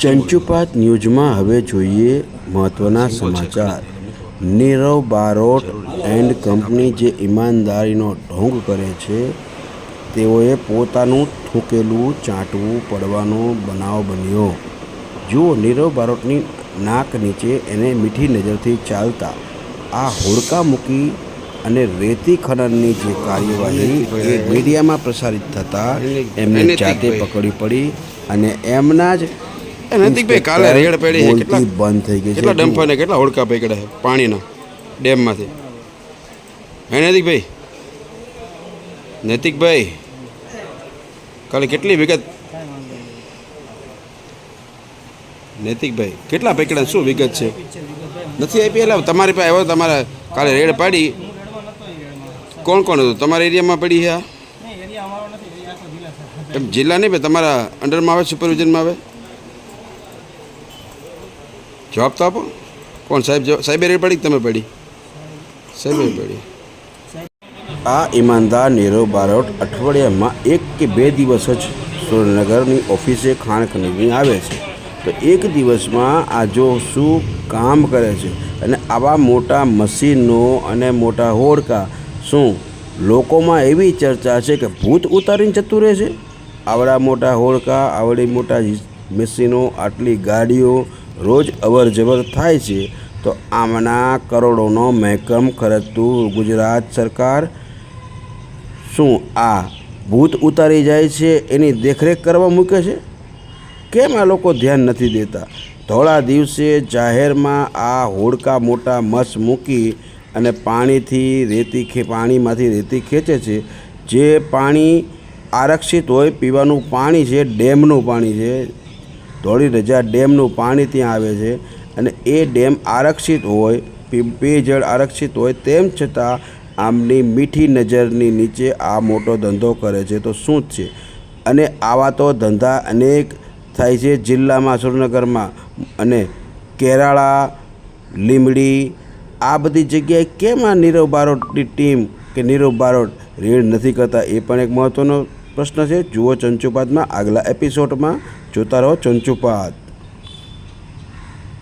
ચંચુપાત ન્યૂઝમાં હવે જોઈએ મહત્ત્વના સમાચાર. નીરવ બારોટ એન્ડ કંપની જે ઈમાનદારીનો ઢોંગ કરે છે તેઓએ પોતાનું થૂકેલું ચાંટવું પડવાનો બનાવ બન્યો. જુઓ નીરવ બારોટની નાક નીચે એને મીઠી નજરથી ચાલતા આ હોડકા મૂકી અને રેતી ખનનની જે કાર્યવાહી એ મીડિયામાં પ્રસારિત થતાં એમને જાતે પકડી પડી અને એમના જ નૈતિકભાઈ, કાલે રેડ પડી છે. કેટલા- બંધ થઈ ગઈ કેટલા ડમ્પર ને કેટલા હોડકા પકડ્યા છે પાણીના ડેમમાંથી? હે નૈતિકભાઈ નૈતિકભાઈ કાલે કેટલી વિગત નૈતિકભાઈ કેટલા પકડ્યા શું વિગત છે? નથી આપી એટલે તમારી પાસે આવ્યો તમારે કાલે રેડ પાડી. કોણ કોણ હતું? તમારા એરિયામાં પડી છે એમ જિલ્લા નહીં ભાઈ તમારા અંડરમાં આવે સુપરવિઝનમાં આવે? જવાબ તો આપો. કોણ? સાહેબ સાહેબ એરે પડી તમે પડી? સાહેબે પડી. આ ઈમાનદાર નીરવ બારોટ અઠવાડિયામાં એક કે બે દિવસ જ સુરેન્દ્રનગરની ઓફિસે ખાણ ખનીજની આવે છે. તો એક દિવસમાં આ જો શું કામ કરે છે અને આવા મોટા મશીનો અને મોટા હોડકા શું લોકોમાં એવી ચર્ચા છે કે ભૂત ઉતારીને જતું રહે છે? આવડા મોટા હોડકા, આવડી મોટા મશીનો, આટલી ગાડીઓ રોજ અવર જવર થાય છે, તો આમના કરોડોનો મહેકમ ખરચતું ગુજરાત સરકાર શું આ ભૂત ઉતારી જાય છે એની દેખરેખ કરવા મૂકે છે? કેમ આ લોકો ધ્યાન નથી દેતા? ધોળા દિવસે જાહેરમાં આ હોડકા મોટા મસ મૂકી અને પાણીથી રેતી ખે, પાણીમાંથી રેતી ખેંચે છે. જે પાણી આરક્ષિત હોય પીવાનું પાણી છે, ડેમનું પાણી છે ધોળી રજા ડેમનું પાણી ત્યાં આવે છે અને એ ડેમ આરક્ષિત હોય પેયજળ આરક્ષિત હોય, તેમ છતાં આમની મીઠી નજરની નીચે આ મોટો ધંધો કરે છે. તો શું છે? અને આવા તો ધંધા અનેક થાય છે જિલ્લામાં સુરનગરમાં અને કેરાળા લીમડી આ બધી જગ્યાએ કેમ આ નીરવ બારોટની ટીમ કે નીરવ બારોટ રેડ નથી કરતા? એ પણ એક મહત્ત્વનો પ્રશ્ન છે જુઓ ચંચુપાતમાં આગલા એપિસોડમાં જોતા રહો ચંચુપાત